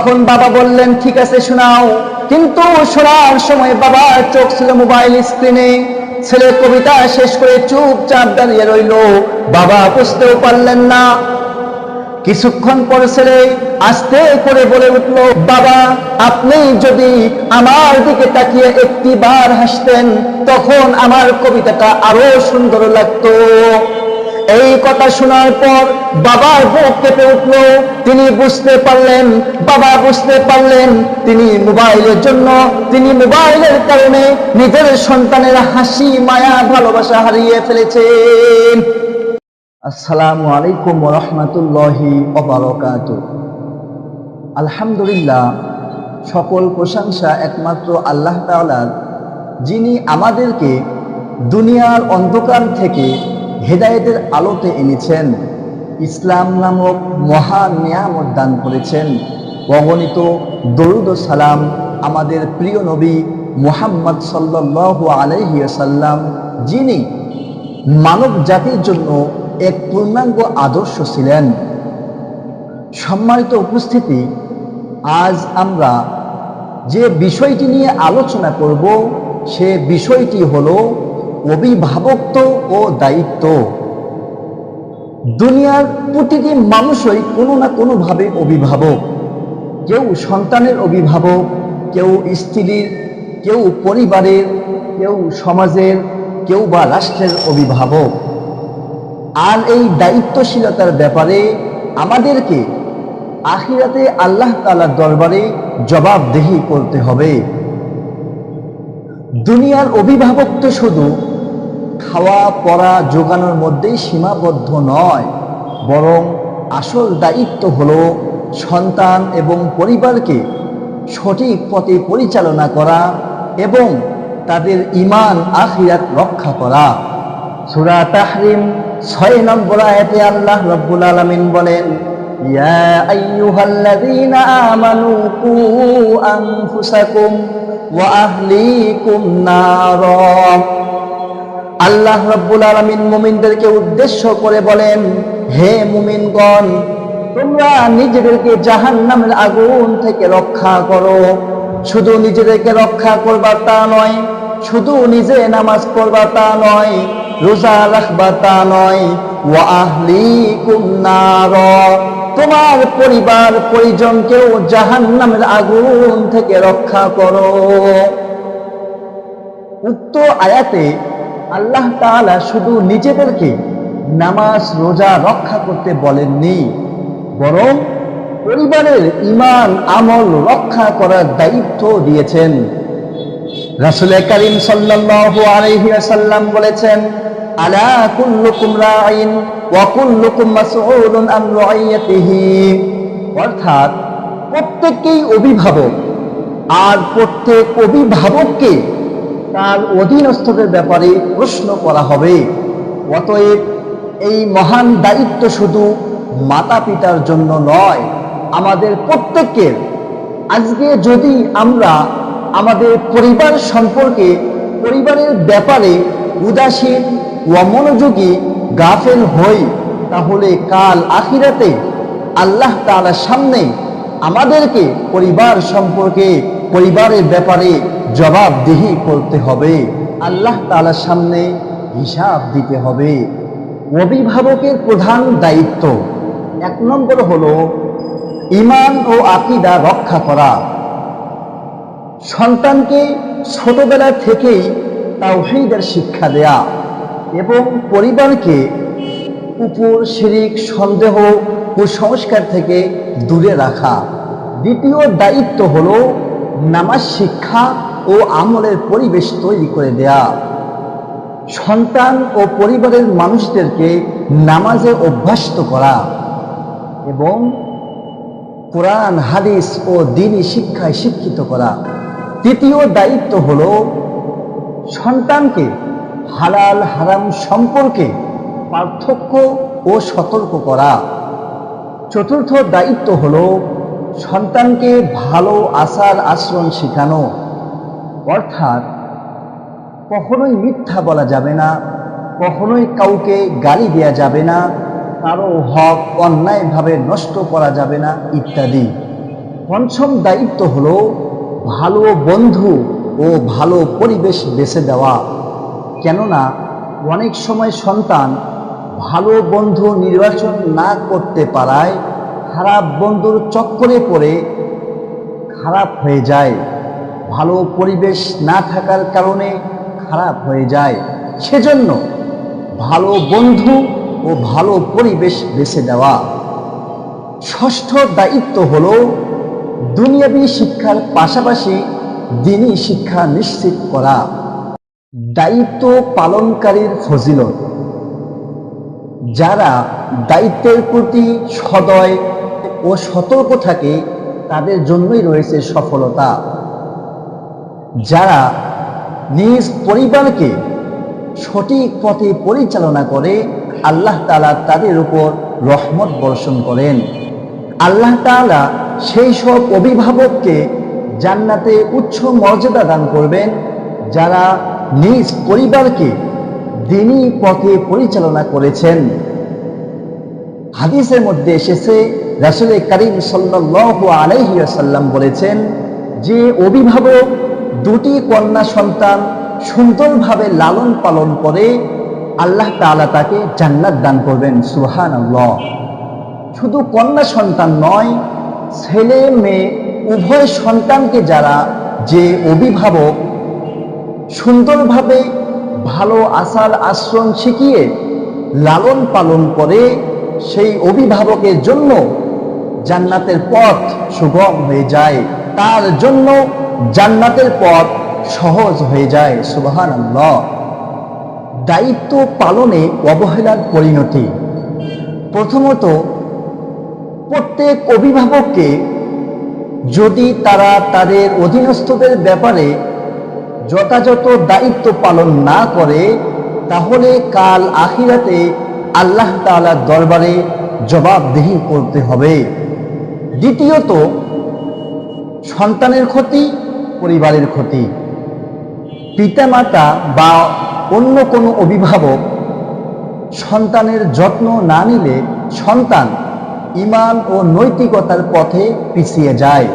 তখন বাবা বললেন, ঠিক আছে, শোনাও। কিন্তু শোনার সময় বাবার চোখ ছিল মোবাইল স্ক্রিনে। ছেলে কবিতা শেষ করে চুপচাপ দাঁড়িয়ে রইল। বাবা বুঝতেও পারলেন না। কিছুক্ষণ পর ছেলে আস্তে করে বলে উঠল, বাবা, আপনি যদি আমার দিকে তাকিয়ে একটি বার হাসতেন, তখন আমার কবিতাটা আরও সুন্দর লাগতো। এই কথা শোনার পর বাবার বুক কেঁপে উঠল। তিনি বুঝতে পারলেন, বাবা বুঝতে পারলেন, তিনি মোবাইলের জন্য, তিনি মোবাইলের কারণে নিজের সন্তানের হাসি, মায়া, ভালোবাসা হারিয়ে ফেলেছেন। আসসালামু আলাইকুম রহমতুল্লাহি অবরকাত আলহামদুলিল্লাহ, সকল প্রশংসা একমাত্র আল্লাহ তাআলার, যিনি আমাদেরকে দুনিয়ার অন্ধকার থেকে হেদায়েতের আলোতে এনেছেন। ইসলাম নামক মহান নিয়ামত দান করেছেন। অগণিত দরুদ সালাম আমাদের প্রিয় নবী মুহাম্মদ সাল্লাল্লাহু আলাইহি সাল্লাম যিনি মানব জাতির জন্য এক পূর্ণাঙ্গ আদর্শ ছিলেন। সম্মানিত উপস্থিতি, আজ আমরা যে বিষয়টি নিয়ে আলোচনা করব, সে বিষয়টি হলো অভিভাবকত্ব ও দায়িত্ব। দুনিয়ার প্রতিটি মানুষই কোনো না কোনোভাবে অভিভাবক। কেউ সন্তানের অভিভাবক, কেউ স্ত্রীর, কেউ পরিবারের, কেউ সমাজের, কেউ বা রাষ্ট্রের অভিভাবক। আর এই দায়িত্বশীলতার ব্যাপারে আমাদেরকে আখিরাতে আল্লাহ তালার দরবারে জবাবদেহি করতে হবে। দুনিয়ার অভিভাবক তো শুধু খাওয়া, পড়া যোগানোর মধ্যেই সীমাবদ্ধ নয়, বরং আসল দায়িত্ব হলো সন্তান এবং পরিবারকে সঠিক পথে পরিচালনা করা এবং তাদের ইমান আখিরাত রক্ষা করা। সুরা তাহরিম ছয় নম্বর আয়াতে আল্লাহ রব্বুল আলামিন বলেন নারা। আল্লাহ রব্বুল আলামিন মুমিনদেরকে উদ্দেশ্য করে বলেন, হে মুমিনগণ, তোমরা নিজেদেরকে জাহান্নামের আগুন থেকে রক্ষা করো। শুধু নিজেদেরকে রক্ষা করবা তা নয়, শুধু নিজে নামাজ পড়বা তা নয়, রোজা রাখবা তা নয়। তোমার পরিবার পরিজনকেও জাহান্নামের আগুন থেকে রক্ষা করো। উক্ত আয়াতে আল্লাহ তাআলা শুধু নিজেদেরকে নামাজ, রোজা রক্ষা করতে বলেননি, বরং পরিবারের ইমান আমল রক্ষা করার দায়িত্ব দিয়েছেন। রাসুল করিম সাল্লাল্লাহু আলাইহি ওয়াসাল্লাম বলেছেন, আলা কুল্লুকুম রাইন ওয়া কুল্লুকুম মাসউলুন আন রাইয়াতিহি। অর্থাৎ প্রত্যেককেই অভিভাবক, আর প্রত্যেক অভিভাবককে তার অধীনস্থদের ব্যাপারে প্রশ্ন করা হবে। অতএব এই মহান দায়িত্ব শুধু মাতা পিতার জন্য নয়, আমাদের প্রত্যেকের। আজকে যদি আমরা আমাদের পরিবার সম্পর্কে, পরিবারের ব্যাপারে উদাসীন ও মনোযোগী গাফেল হই, তাহলে কাল আখিরাতে আল্লাহ তাআলার সামনে আমাদেরকে পরিবার সম্পর্কে, পরিবারের ব্যাপারে জবাবদিহি করতে হবে। আল্লাহ তাআলার সামনে হিসাব দিতে হবে। অভিভাবকের প্রধান দায়িত্ব এক নম্বর হল ইমান ও আকিদা রক্ষা করা। সন্তানকে ছোটবেলা থেকেই তাওহীদের শিক্ষা দেয়া এবং পরিবারকে উপর শিরিক, সন্দেহ, কুসংস্কার থেকে দূরে রাখা। দ্বিতীয় দায়িত্ব হল নামাজ শিক্ষা ও আমলের পরিবেশ তৈরি করে দেয়া। সন্তান ও পরিবারের মানুষদেরকে নামাজে অভ্যস্ত করা এবং কোরআন, হাদিস ও দিনী শিক্ষায় শিক্ষিত করা। তৃতীয় দায়িত্ব হল সন্তানকে হালাল, হারাম সম্পর্কে পার্থক্য ও সতর্ক করা। চতুর্থ দায়িত্ব হল সন্তানকে ভালো আচার আচরণ শেখানো। অর্থাৎ কখনোই মিথ্যা বলা যাবে না, কখনোই কাউকে গালি দেয়া যাবে না, কারও হক অন্যায়ভাবে নষ্ট করা যাবে না ইত্যাদি। পঞ্চম দায়িত্ব হলো ভালো বন্ধু ও ভালো পরিবেশ বেছে দেওয়া। কেননা অনেক সময় সন্তান ভালো বন্ধু নির্বাচন না করতে পারায় খারাপ বন্ধুর চক্করে পড়ে খারাপ হয়ে যায়। ভালো পরিবেশ না থাকার কারণে খারাপ হয়ে যায়। সেজন্য ভালো বন্ধু ও ভালো পরিবেশ বেছে দেওয়া ষষ্ঠ দায়িত্ব হল দুনিয়াবী শিক্ষার পাশাপাশি দিনী শিক্ষা নিশ্চিত করা। দায়িত্ব পালনকারীর ফজিলত। যারা দায়িত্বের প্রতি সদয় ও সতর্ক থাকে, তাদের জন্যই রয়েছে সফলতা। যারা নিজ পরিবারকে সঠিক পথে পরিচালনা করে, আল্লাহ তালা তাদের উপর রহমত বর্ষণ করেন। আল্লাহ তাআলা সেই সব অভিভাবককে জান্নাতে উচ্চ মর্যাদা দান করবেন, যারা নিজ পরিবারকে দিনী পথে পরিচালনা করেছেন। হাদিসের মধ্যে এসেছে রাসুল করিম সাল্লাল্লাহু আলাইহি আসাল্লাম বলেছেন যে, অভিভাবক দুটি কন্যা সন্তান সুন্দরভাবে লালন পালন করে আল্লাহ তাআলা তাকে জান্নাত দান করবেন সুহান শুধু কন্যা সন্তান নয়, ছেলে, মেয়ে, উভয় সন্তানকে যারা যে অভিভাবক সুন্দরভাবে ভালো আচার আশ্রম শিখিয়ে লালন পালন করে, সেই অভিভাবকের জন্য জান্নাতের পথ সুগম হয়ে যায়। তার জন্য জান্নাতের পথ সহজ হয়ে যায় সুবাহান দায়িত্ব পালনে অবহেলার পরিণতি। প্রথমত, প্রত্যেক অভিভাবককে যদি তারা তাদের অধীনস্থদের ব্যাপারে যথাযথ দায়িত্ব পালন না করে, তাহলে কাল আখিরাতে আল্লাহ তাআলার দরবারে জবাবদিহি করতে হবে। দ্বিতীয়ত, সন্তানের ক্ষতি পরিবারের ক্ষতি। পিতামাতা বা অন্য কোনো অভিভাবক সন্তানের যত্ন না নিলে সন্তান ইমান ও নৈতিকতার পথে পিছিয়ে যায়।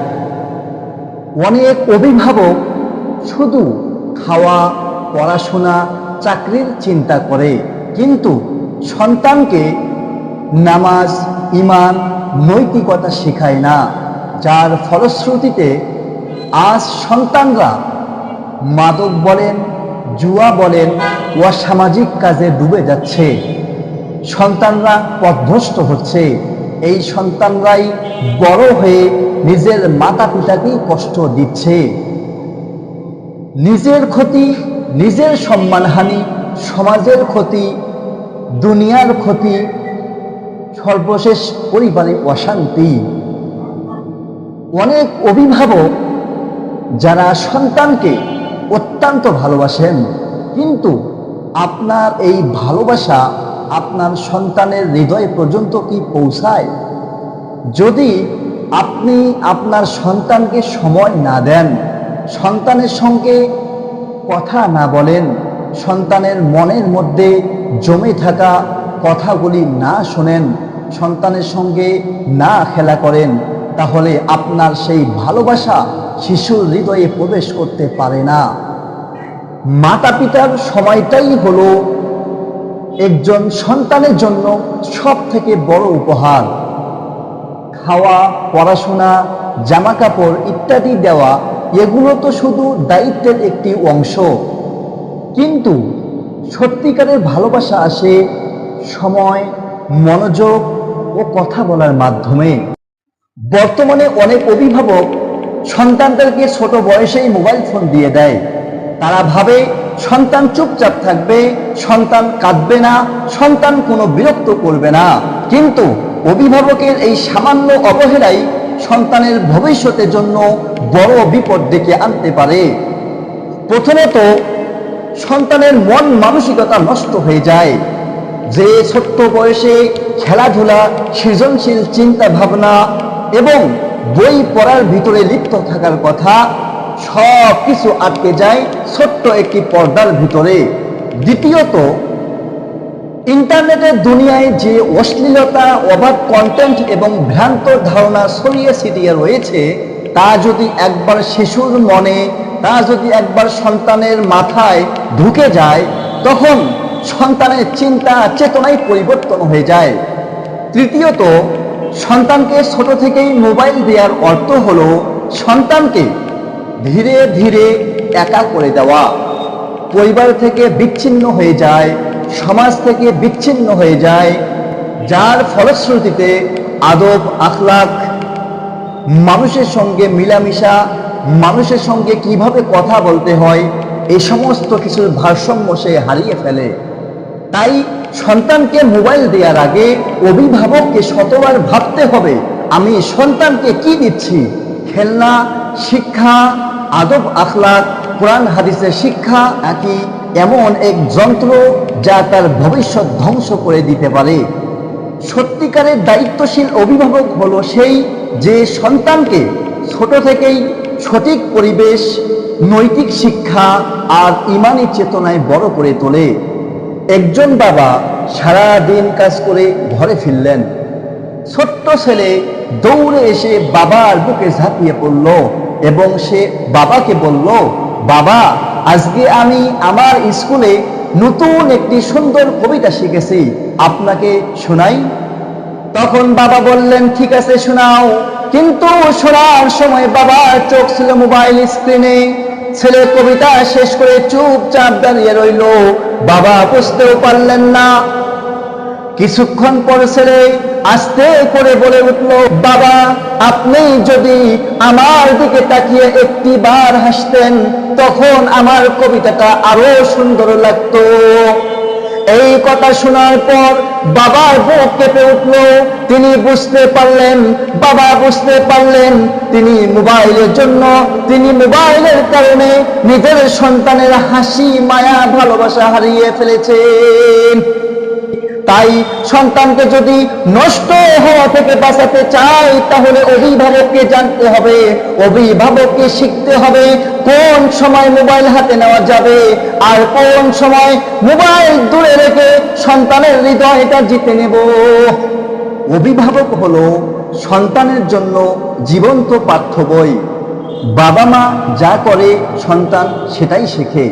অনেক অভিভাবক শুধু খাওয়া, পড়াশোনা, চাকরির চিন্তা করে, কিন্তু সন্তানকে নামাজ, ইমান, নৈতিকতা শেখায় না, যার ফলশ্রুতিতে আজ সন্তানরা মাদক বলেন, জুয়া বলেন অসামাজিক কাজে ডুবে যাচ্ছে। সন্তানরা পথভ্রষ্ট হচ্ছে। এই সন্তানরাই বড় হয়ে নিজের মাতা পিতাকেই কষ্ট দিচ্ছে। নিজের ক্ষতি, নিজের সম্মানহানি, সমাজের ক্ষতি, দুনিয়ার ক্ষতি, সর্বশেষ পরিবারে অশান্তি। অনেক অভিভাবক যারা সন্তানকে অত্যন্ত ভালোবাসেন, কিন্তু আপনার এই ভালোবাসা আপনার সন্তানের হৃদয় পর্যন্ত কি পৌঁছায়? যদি আপনি আপনার সন্তানকে সময় না দেন, সন্তানের সঙ্গে কথা না বলেন, সন্তানের মনের মধ্যে জমে থাকা কথাগুলি না শোনেন, সন্তানের সঙ্গে না খেলা করেন, তাহলে আপনার সেই ভালোবাসা শিশুর হৃদয়ে প্রবেশ করতে পারে না। মাতা পিতার সময়টাই হলো একজন সন্তানের জন্য সব থেকে বড় উপহার। খাওয়া, পড়াশোনা জামা কাপড় ইত্যাদি দেওয়া, এগুলো তো শুধু দায়িত্বের একটি অংশ। কিন্তু সত্যিকারের ভালোবাসা আসে সময়, মনোযোগ ও কথা বলার মাধ্যমে। বর্তমানে অনেক অভিভাবক সন্তানদেরকে ছোট বয়সেই মোবাইল ফোন দিয়ে দেয়। তারা ভাবে, সন্তান চুপচাপ থাকবে, সন্তান কাঁদবে না, সন্তান কোনো বিরক্ত করবে না। কিন্তু অভিভাবকের এই সামান্য অবহেলাই সন্তানের ভবিষ্যতের জন্য বড় বিপদ ডেকে আনতে পারে। প্রথমত সন্তানের মন মানসিকতা নষ্ট হয়ে যায়। যে ছোট্ট বয়সে খেলাধুলা, সৃজনশীল চিন্তা ভাবনা এবং বই পড়ার ভিতরে লিপ্ত থাকার কথা সব কিছু আটকে যায় ছোট্ট একটি পর্দার ভিতরে। দ্বিতীয়ত, ইন্টারনেটের দুনিয়ায় যে অশ্লীলতা, অবাধ কন্টেন্ট এবং ভ্রান্ত ধারণা ছড়িয়ে ছিটিয়ে রয়েছে, তা যদি একবার শিশুর মনে, তা যদি একবার সন্তানের মাথায় ঢুকে যায়, তখন সন্তানের চিন্তা চেতনায় পরিবর্তন হয়ে যায়। তৃতীয়ত সন্তানকে ছোট থেকেই মোবাইল দেওয়ার অর্থ হলো সন্তানকে ধীরে ধীরে একা করে দেওয়া। পরিবার থেকে বিচ্ছিন্ন হয়ে যায়, সমাজ থেকে বিচ্ছিন্ন হয়ে যায়, যার ফলশ্রুতিতে আদব, আখলাখ, মানুষের সঙ্গে মিলামিশা, মানুষের সঙ্গে কীভাবে কথা বলতে হয় এই সমস্ত কিছুর ভারসাম্য সে হারিয়ে ফেলে। তাই সন্তানকে মোবাইল দেওয়ার আগে অভিভাবককে শতবার ভাবতে হবে, আমি সন্তানকে কি দিচ্ছি? খেলনা, শিক্ষা, আদব আখলাক, কোরআন হাদিসের শিক্ষা নাকি এমন এক যন্ত্র যা তার ভবিষ্যৎ ধ্বংস করে দিতে পারে? সত্যিকারের দায়িত্বশীল অভিভাবক হলো সেই যে সন্তানকে ছোট থেকেই সঠিক পরিবেশ, নৈতিক শিক্ষা আর ইমানি চেতনায় বড় করে তোলে। একজন বাবা সারা দিন কাজ করে ঘরে ফিরলেন। ছোট্ট ছেলে দৌড়ে এসে বাবার বুকে ঝাঁপিয়ে পড়ল এবং সে বাবাকে বলল, বাবা, আজকে আমি আমার স্কুলে নতুন একটি সুন্দর কবিতা শিখেছি। আপনাকে শোনাই? তখন বাবা বললেন, ঠিক আছে, শোনাও। কিন্তু শোনার সময় বাবার চোখ ছিল মোবাইল স্ক্রিনে। ছেলে কবিতা শেষ করে চুপচাপ দাঁড়িয়ে রইল। বাবা বুঝতেও পারলেন না। কিছুক্ষণ পর ছেলে আস্তে করে বলে উঠল, বাবা, আপনি যদি আমার দিকে তাকিয়ে একটি বার হাসতেন, তখন আমার কবিতাটা আরও সুন্দর লাগতো। এই কথা শোনার পর বাবার বুক কেঁপে উঠল। তিনি বুঝতে পারলেন, বাবা বুঝতে পারলেন, তিনি মোবাইলের জন্য, তিনি মোবাইলের কারণে নিজের সন্তানের হাসি, মায়া, ভালোবাসা হারিয়ে ফেলেছেন। তাই সন্তানকে যদি নষ্ট হওয়া থেকে বাঁচাতে চাই তাহলে অভিভাবককে জানতে হবে, অভিভাবককে শিখতে হবে কোন সময় মোবাইল হাতে নেওয়া যাবে আর কোন সময় মোবাইল দূরে রেখে সন্তানের হৃদয়টা জিতে নেব। অভিভাবক হলো সন্তানের জন্য জীবন্ত পাঠ্য বই। বাবা মা যা করে সন্তান সেটাই শেখে।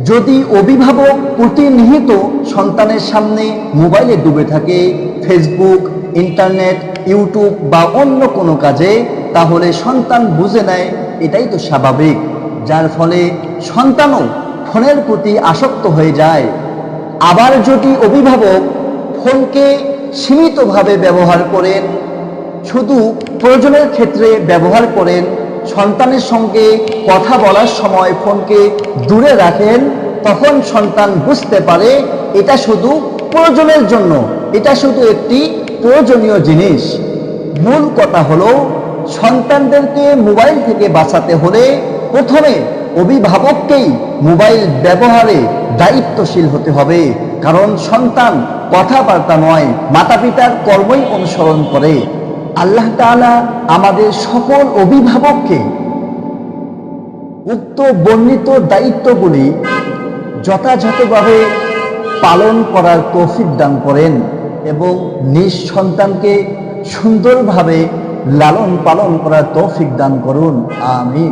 যদি অভিভাবক প্রতিনিহিত সন্তানের সামনে মোবাইলে ডুবে থাকে ফেসবুক ইন্টারনেট, ইউটিউব বা অন্য কোনো কাজে, তাহলে সন্তান বুঝে নেয়, এটাই তো স্বাভাবিক। যার ফলে সন্তানও ফোনের প্রতি আসক্ত হয়ে যায়। আবার যদি অভিভাবক ফোনকে সীমিতভাবে ব্যবহার করেন, শুধু প্রয়োজনের ক্ষেত্রে ব্যবহার করেন সন্তানের সঙ্গে কথা বলার সময় ফোনকে দূরে রাখেন, তখন সন্তান বুঝতে পারে এটা শুধু প্রয়োজনের জন্য, এটা শুধু একটি প্রয়োজনীয় জিনিস। মূল কথা হলো, সন্তানদেরকে মোবাইল থেকে বাঁচাতে হলে প্রথমে অভিভাবককেই মোবাইল ব্যবহারে দায়িত্বশীল হতে হবে, কারণ সন্তান কথাবার্তা নয় মাতা পিতার কর্মই অনুসরণ করে। আল্লাহ তালা আমাদের সকল অভিভাবককে উক্ত বর্ণিত দায়িত্বগুলি যথাযথভাবে পালন করার তৌফিক দান করেন এবং নিজ সন্তানকে সুন্দরভাবে লালন পালন করার তৌফিক দান করুন। আমিন।